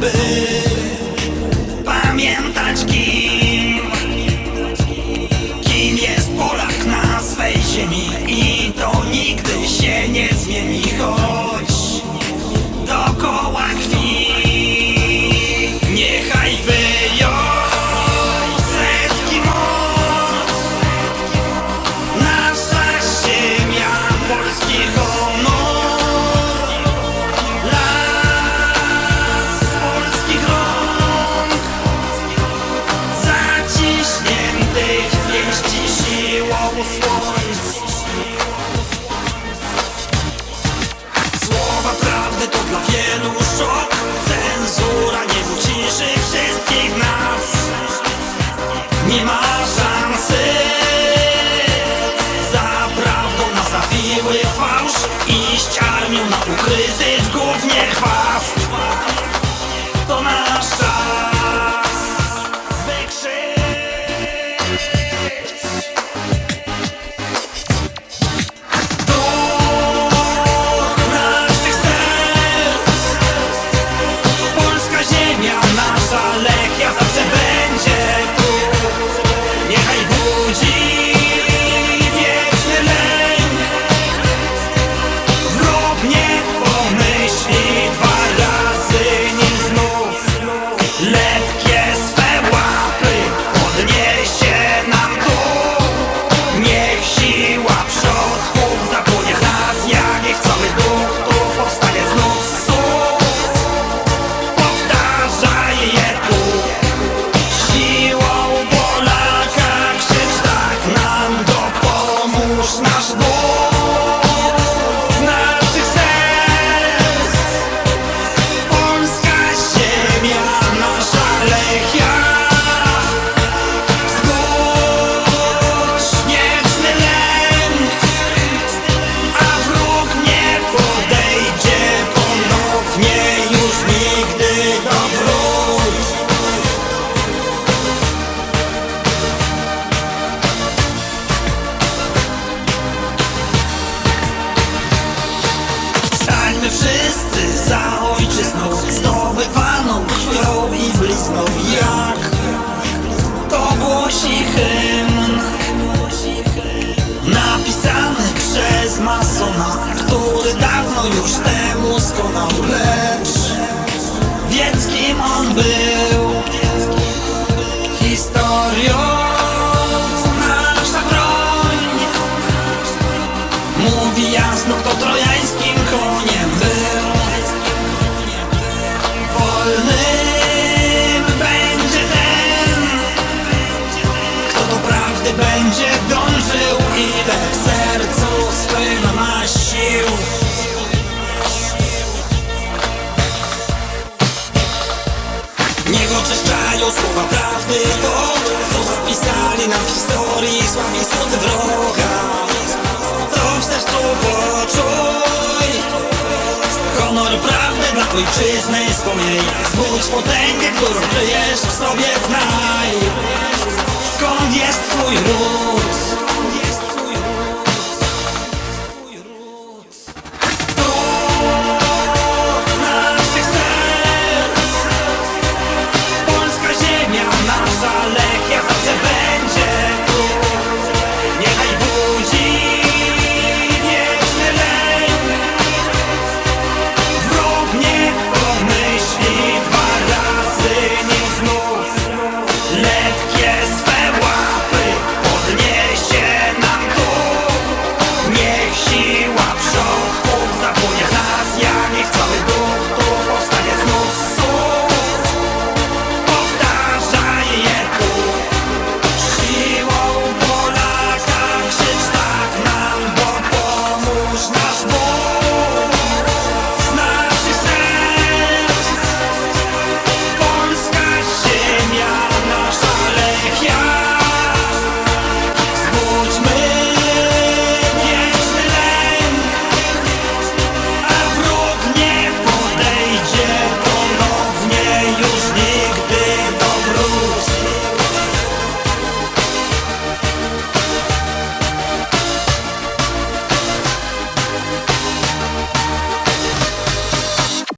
baby. Niech zmieści siłą słońc Słowa prawdy to dla wielu szok. Cenzura nie uciszy wszystkich nas. Nie ma szansy. Za prawdą na zawiły fałsz. Iść armią na ukryty w gównie chwast blizną Jak to głosi hymn. Napisany przez masona Który dawno już temu skonał Lecz wiedz kim on był. Historią nasza broń Mówi jasno, kto trojańskim Sławi sądy wroga To w sercu poczuj Honor prawdy dla ojczyzny swojej Zbudź potęgę, którą kryjesz w sobie znaj. Skąd jest twój ród?